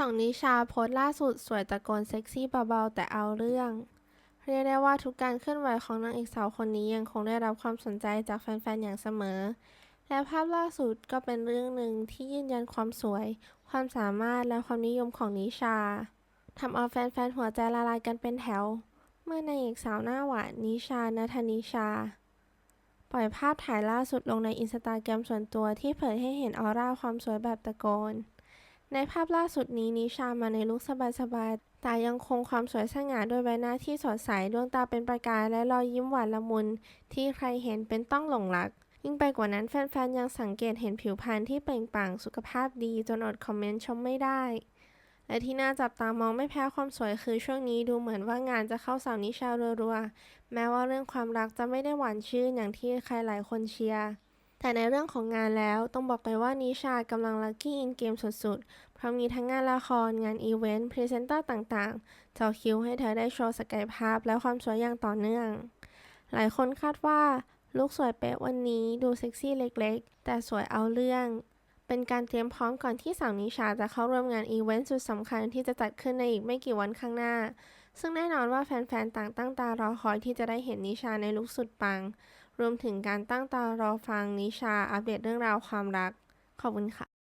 สองนิชาโพสต์ล่าสุดสวยตะโกนเซ็กซี่เบาๆแต่เอาเรื่อง เรียกได้ว่าทุกการเคลื่อนไหวของนางเอกสาวคนนี้ยังคงได้รับความสนใจจากแฟนๆ อย่างเสมอ และภาพล่าสุดก็เป็นเรื่องหนึ่งที่ยืนยันความสวย ความสามารถและความนิยมของนิชาทำเอาแฟนๆ หัวใจละลายกันเป็นแถว เมื่อนางเอกสาวหน้าหวานนิชานัทนิชา ปล่อยภาพถ่ายล่าสุดลงในอินสตาแกรมส่วนตัวที่เผยให้เห็นออร่าความสวยแบบตะโกน ในภาพล่าสุดนี้นิชามาในลุคสบายๆ แต่ยังคงความสวยสง่าด้วยใบหน้าที่สดใส ดวงตาเป็นประกายและรอยยิ้มหวานละมุน ที่ใครเห็นเป็นต้องหลงรัก ยิ่งไปกว่านั้นแฟนๆ ยังสังเกตเห็นผิวพรรณที่เปล่งปลั่งสุขภาพดี จนอดคอมเมนต์ชมไม่ได้ และที่น่าจับตามองไม่แพ้ความสวยคือช่วงนี้ดูเหมือนว่างานจะเข้าสาวนิชารัวๆ แม้ว่าเรื่องความรักจะไม่ได้หวานชื่นอย่างที่ใครหลายคนเชียร์ แต่ในเรื่องของงานแล้วต้องบอกเลยว่านิชากำลังลัคกี้อินเกมสุดๆ เพราะมีทั้งงานละคร งานอีเวนต์ พรีเซนเตอร์ต่างๆเจาะคิวให้เธอได้โชว์ศักยภาพและความสวยอย่างต่อเนื่อง หลายคนคาดว่าลุคสวยเป๊ะวันนี้ดูเซ็กซี่เล็กๆ แต่สวยเอาเรื่อง เป็นการเตรียมพร้อมก่อนที่สาวนิชาจะเข้าร่วมงานอีเวนต์สุดสำคัญที่จะจัดขึ้นในอีกไม่กี่วันข้างหน้า ซึ่งแน่นอนว่าแฟนๆ ต่างตั้งตารอคอยที่จะได้เห็นนิชาในลุคสุดปัง รวมถึงการตั้งตารอฟังนิชาอัปเดตเรื่องราวความรัก ขอบคุณค่ะ